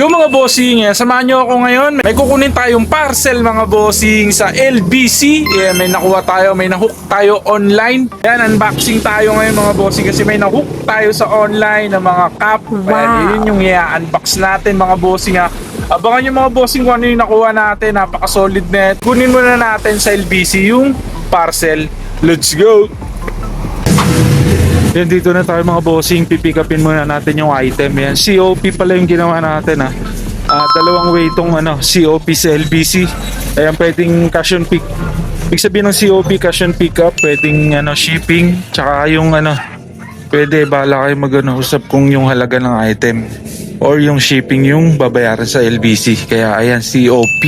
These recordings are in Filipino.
Yung mga bossing, eh, samahan nyo ako ngayon. May kukunin tayong parcel mga bossing sa LBC. Yeah, may nakuha tayo, may nahook tayo online. Yan, unboxing tayo ngayon mga bossing kasi may nahook tayo sa online ng mga cup. Wow. Ayan, yun yung i-unbox natin mga bossing ha. Abangan yung mga bossing kung ano yung nakuha natin. Napaka-solid net. Kunin muna natin sa LBC yung parcel. Let's go! Yan dito na tayo mga bossing, pipick upin muna natin yung item yan. COP pala yung ginawa natin. Ah, dalawang way itong ano, COP sa LBC. Ayan, pwedeng cash on pick. Ibig sabihin ng COP, cash on pick up, pwedeng ano, shipping, tsaka yung ano, pwede, bahala kayo mag ano, usap kung yung halaga ng item or yung shipping yung babayaran sa LBC. Kaya ayan, COP.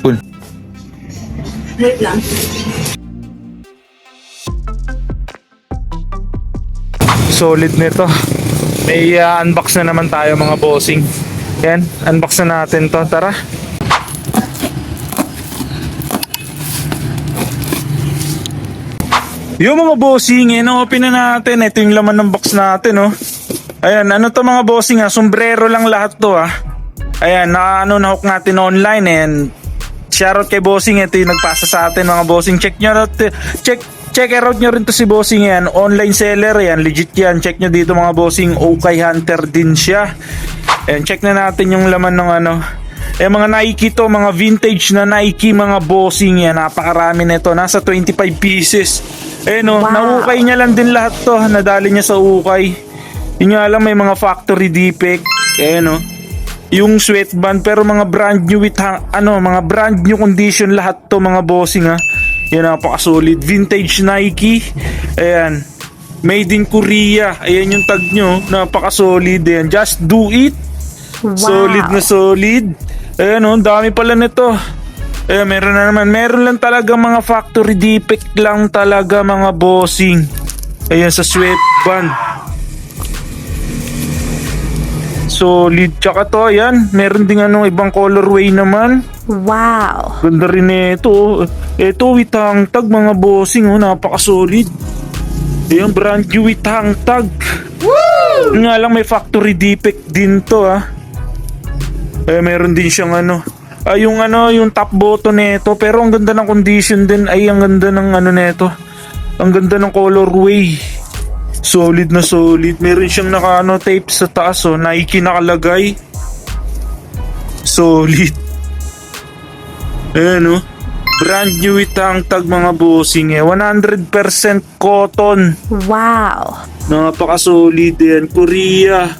Cool. Wait lang. Solid nito. May uh, unbox na naman tayo mga bossing. Yan, unbox na natin to. Tara. Yung mga bossing, in-open na natin. Ito yung laman ng box natin, oh. Ayan, ano to mga bossing ha? Sombrero lang lahat to ha. Ayan, na ano na hook natin online and shoutout kay bossing. Ito yung nagpasa sa atin mga bossing. Check nyo out, check check out nyo rin to si bossing yan. Online seller yan, legit yan. Check nyo dito mga bossing. Okay Hunter din siya. Ayan, check na natin yung laman ng ano. Eh mga Nike to, mga vintage na Nike mga bossing yan. Napakarami nito. Nasa 25 pieces. Eh no, Wow. naukay niya lang din lahat to. Nadali niya sa ukay. Yun nga lang may mga factory defect. Eh no. Yung sweatband pero mga brand new with hang, ano, mga brand new condition lahat to mga bossing ha. Yan napaka-solid. Vintage Nike. Ayan. Made in Korea. Ayan yung tag nyo. Napaka-solid. Ayan. Just do it. Wow. Solid na solid. Ayan oh, dami pala nito. Eh, meron na naman. Meron lang talaga mga factory defect lang talaga mga bossing. Ayan sa sweatband. Solid. Tsaka to, ayan. Meron ding ano, ibang colorway naman. Wow. Ganda rin ito. oh. Ito with hangtag mga bossing. Oh, napaka-solid. Ayan, brand new with hangtag. Woo! Nga lang may factory defect din to ah. Eh, meron din siyang ano. Ah, yung ano, yung top button nito. Pero ang ganda ng condition din. Ay, ang ganda ng ano nito. Ang ganda ng colorway. Solid na solid. Meron siyang naka ano, tape sa taas oh. Nike nakalagay. Solid. Ayan oh. Brand new itang tag mga bossing eh. 100% cotton. Wow. Napaka-solid yan. Korea.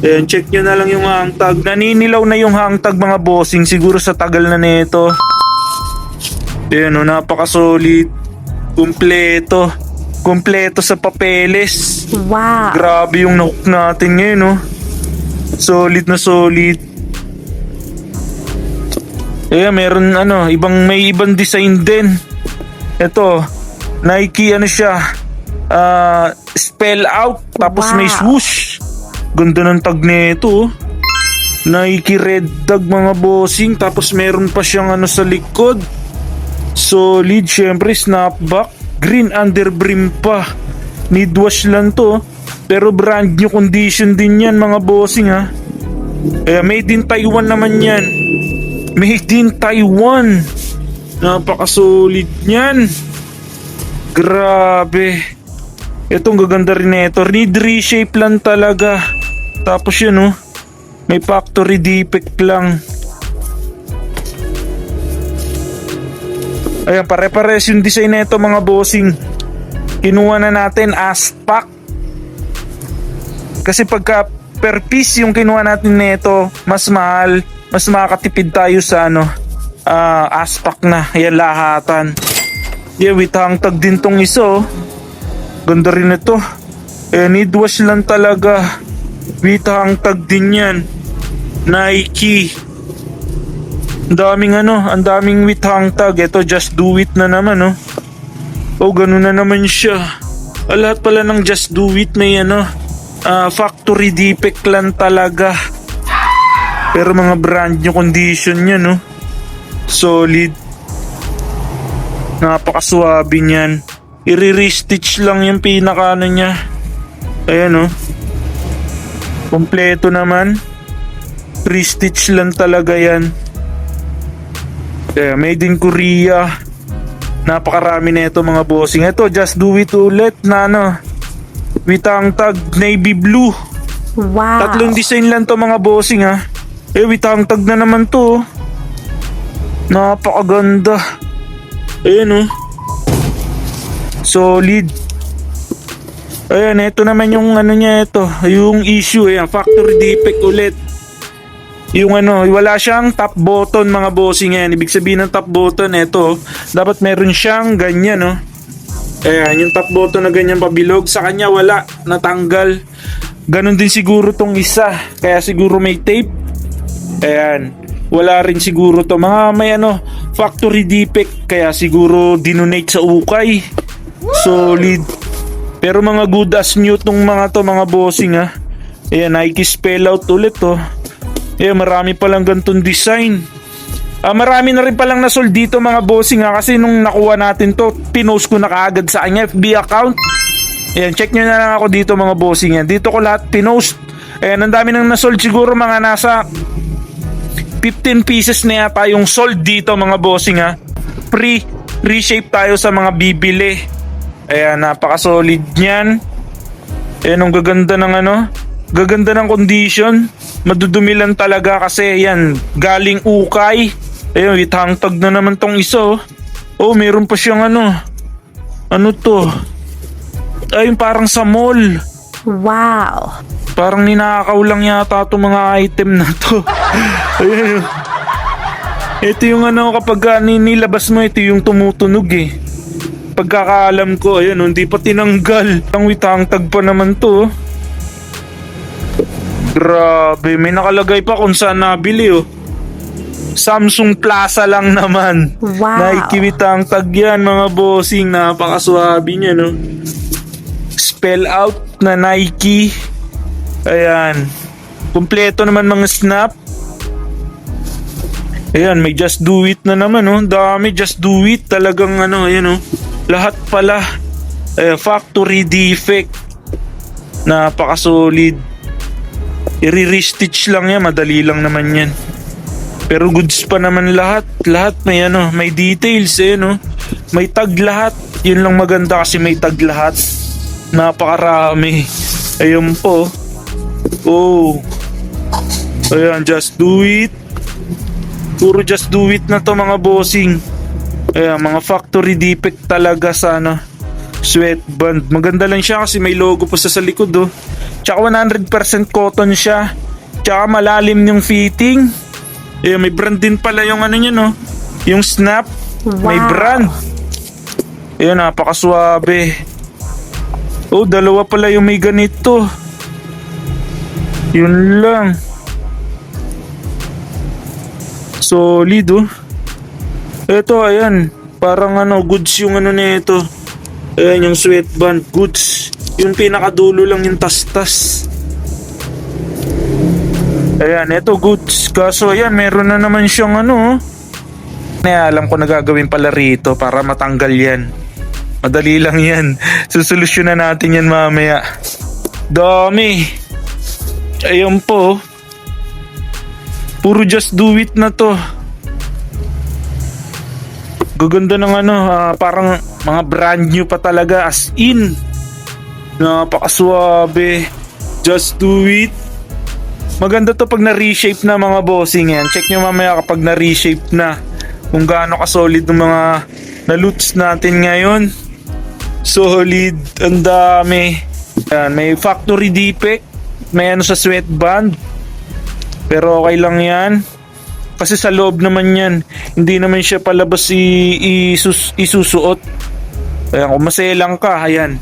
Ayan, check nyo na lang yung hangtag. Naninilaw na yung hangtag mga bossing. Siguro sa tagal na nito. Ayan o, napaka-solid. Kumpleto. Kumpleto sa papeles. Wow. Grabe yung nahook natin ngayon, no? Solid na solid. Eh, meron ano, ibang may ibang design din. Ito, Nike ano siya? ah, spell out tapos may Wow. swoosh. Ganda ng tag nito. oh. Nike red tag mga bossing tapos meron pa siyang ano sa likod. Solid, syempre snapback. Green underbrim pa. Need wash lang to. oh. Pero brand new condition din yan mga bossing ha. Eh, made in Taiwan naman yan. Made in Taiwan. Napaka-solid niyan. Grabe. Itong gaganda rin nito. Need reshape lang talaga. Tapos yun oh. May factory defect lang. Ayan, pare-pares yung design nito mga bossing. Kinuha na natin aspak. Kasi pagka per piece yung kinuha natin nito, mas mahal, mas makakatipid tayo sa ano, ah aspak na, yan lahatan. Yeah, with hangtag din tong iso. Ganda rin ito. Eh, need wash lang talaga. With hangtag din yan. Nike. Ang daming ano, ang daming with hangtag. Ito, just do it na naman, oh. Oh, ganun na naman siya. Ah, lahat pala ng just do it may ano, ah, factory defect lang talaga. Pero mga brand new condition yan, no? Solid. Napakaswabe niyan. I-restitch lang yung pinaka ano niya. Ayan, oh. Kompleto naman. Pre-stitch lang talaga yan. Eh, made in Korea. Napakarami na ito mga bossing. Ito, just do it ulit na ano. With ang tag navy blue. Wow. Tatlong design lang to mga bossing ha. Eh, with ang tag na naman to. oh. Napakaganda. Ayan oh. Solid. Ayan, ito naman yung ano niya ito. Yung issue, ayan, factory defect ulit. Yung ano, wala siyang top button mga bossing yan. Ibig sabihin ng top button, ito, dapat meron siyang ganyan, no? Ayan, yung top button na ganyan pabilog. Sa kanya, wala. Natanggal. Ganon din siguro tong isa. Kaya siguro may tape. Ayan. Wala rin siguro to. Mga may ano, factory defect. Kaya siguro dinonate sa ukay. Solid. Pero mga good as new tong mga to, mga bossing ha. Ayan, Nike spell out ulit to. Ayan, marami palang gantong design. Ah, marami na rin palang nasold dito mga bossing ha kasi nung nakuha natin to, pinost ko na kaagad sa kanya FB account. Ayan, check nyo na lang ako dito mga bossing yan. Dito ko lahat pinost. Ayan, ang dami nang nasold siguro mga nasa 15 pieces na yata yung sold dito mga bossing ha. Pre reshape tayo sa mga bibili. Ayan, napaka-solid niyan. Ayan, ang gaganda ng ano. Gaganda ng condition. Madudumi lang talaga kasi yan, galing ukay. Ayun, with hangtag na naman tong isa. oh. Oh, meron pa siyang ano. Ano to? Ayun, parang sa mall. Wow. Parang ninakaw lang yata itong mga item na to. Ayun. Ito yung ano kapag uh, nilabas mo ito yung tumutunog eh. Pagkakaalam ko, ayun, hindi pa tinanggal. Ang witang tag pa naman to. oh. Grabe, may nakalagay pa kung saan nabili oh. Samsung Plaza lang naman. Wow. Nike witang tag yan mga bossing. Napakaswabe niya no. Spell out na Nike. Ayan. Kompleto naman mga snap. Ayan, may just do it na naman, oh. Dami just do it. Talagang ano, ayan, oh. Lahat pala. Eh, factory defect. Napaka-solid. I-restitch lang yan. Madali lang naman yan. Pero goods pa naman lahat. Lahat may ano, may details eh, no? May tag lahat. Yun lang maganda kasi may tag lahat. Napakarami. Ayun po. Oh. Ayan, just do it. Puro just do it na to mga bossing. Ayan, mga factory defect talaga sa ano, sweatband. Maganda lang siya kasi may logo pa sa, sa likod oh. Tsaka 100% cotton siya. Tsaka malalim yung fitting. Ayan, may brand din pala yung ano niya no. Yung snap. May Wow. brand. Ayan, napakaswabe. Oh, dalawa pala yung may ganito. Yun lang. Solid oh. Ito ayan, parang ano, goods yung ano na ito. Ayan yung sweatband, goods. Yung pinakadulo lang yung tas-tas. Ayan, ito goods. Kaso ayan, meron na naman siyang ano. oh. Na alam ko na gagawin pala rito para matanggal yan. Madali lang yan. Susolusyonan natin yan mamaya. Dami. Ayan po. Puro just do it na to. Gaganda ng ano, ah, parang mga brand new pa talaga as in. Napakaswabe. Just do it. Maganda to pag na-reshape na mga bossing yan. Check nyo mamaya kapag na-reshape na. Kung gaano ka-solid ng mga na-loots natin ngayon. Solid. Ang dami. Yan, may factory defect. May ano sa sweatband. Pero okay lang yan. Kasi sa loob naman yan. Hindi naman siya palabas i- isus- isusuot. Ayan, kung maselang ka, ayan.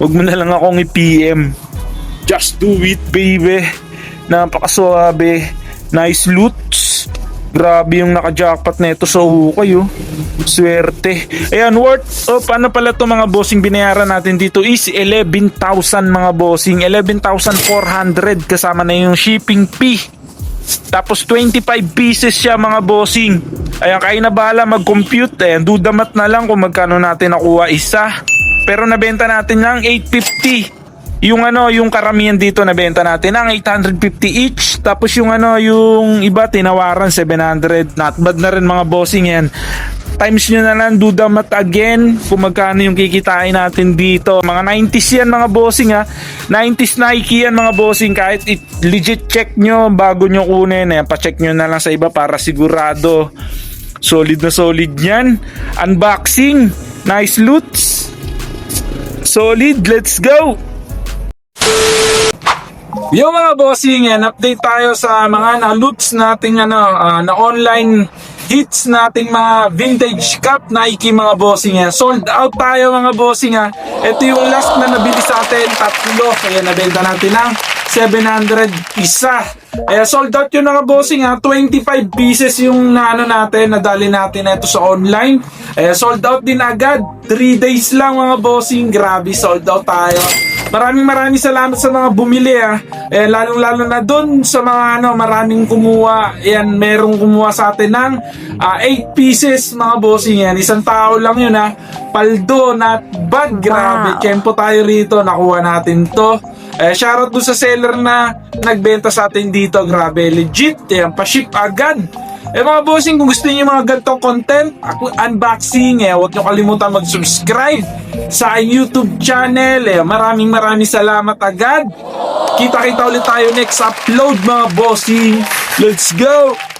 Huwag mo na lang akong i-PM. Just do it, baby. Napakaswabe. Nice loots. Grabe yung naka-jackpot na ito sa hukay, oh. Swerte. Ayan, worth, oh, paano pala to mga bossing binayaran natin dito is 11,000 mga bossing. 11,400 kasama na yung shipping fee. Tapos 25 pieces siya mga bossing. Ayan, kayo na bahala mag-compute. Ayan, dudamat na lang kung magkano natin nakuha isa. Pero nabenta natin lang 850. Yung ano, yung karamihan dito na benta natin ang 850 each. Tapos yung ano, yung iba tinawaran 700. Not bad na rin mga bossing yan. Times nyo na lang, do the math again kung magkano yung kikitain natin dito. Mga 90s yan mga bossing ha. 90s Nike yan mga bossing. Kahit it, legit check nyo bago nyo kunin. Ayan, pa-check nyo na lang sa iba para sigurado. Solid na solid yan. Unboxing. Nice loots. Solid. Let's go. Yo mga bossing, yan, update tayo sa mga na-loots nating ano, ah, na online hits nating mga vintage cup Nike mga bossing yan. Sold out tayo mga bossing ha. Ito yung last na nabili sa atin, tatlo. Kaya nabenta natin ng 700 isa. Kaya sold out yun mga bossing ha. 25 pieces yung na ano natin, nadali natin ito sa online. Kaya sold out din agad. 3 days lang mga bossing. Grabe, sold out tayo. Maraming maraming salamat sa mga bumili ah. Eh, lalong lalo na doon sa mga ano, maraming kumuha. Yan, merong kumuha sa atin ng 8 pieces mga bossing yan. Isang tao lang yun ah. Paldo, not bad. Grabe, Wow. kempo tayo rito. Nakuha natin to. Eh, shoutout doon sa seller na nagbenta sa atin dito. Grabe, legit. Yan, pa-ship agad. Eh mga bossing, kung gusto niyo mga ganitong content, ako, unboxing, eh, huwag niyo kalimutan mag-subscribe sa YouTube channel. Eh, maraming maraming salamat agad. Kita-kita ulit tayo next upload mga bossing. Let's go!